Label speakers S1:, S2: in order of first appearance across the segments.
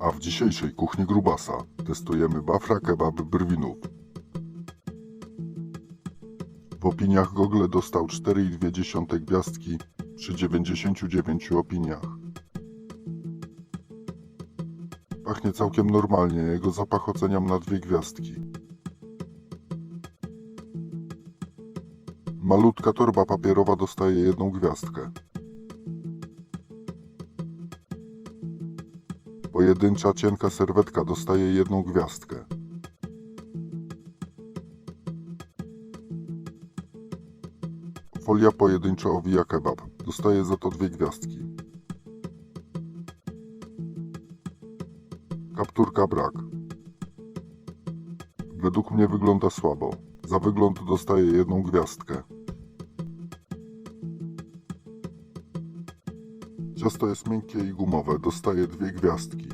S1: A w dzisiejszej kuchni grubasa testujemy bafra kebab brwinów. W opiniach Google dostał 4,2 gwiazdki przy 99 opiniach. Pachnie całkiem normalnie, jego zapach oceniam na dwie gwiazdki. Malutka torba papierowa dostaje jedną gwiazdkę. Pojedyncza cienka serwetka dostaje jedną gwiazdkę. Folia pojedynczo owija kebab. Dostaje za to dwie gwiazdki. Kapturka brak. Według mnie wygląda słabo. Za wygląd dostaje jedną gwiazdkę. Ciasto jest miękkie i gumowe, dostaje dwie gwiazdki.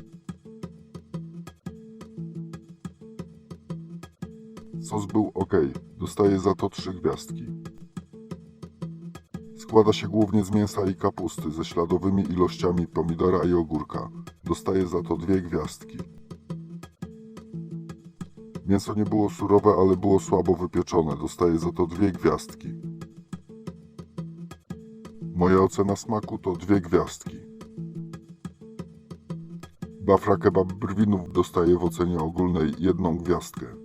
S1: Sos był ok, dostaje za to trzy gwiazdki. Składa się głównie z mięsa i kapusty ze śladowymi ilościami pomidora i ogórka. Dostaje za to dwie gwiazdki. Mięso nie było surowe, ale było słabo wypieczone. Dostaje za to dwie gwiazdki. Moja ocena smaku to dwie gwiazdki. Bafra kebab brwinów dostaje w ocenie ogólnej jedną gwiazdkę.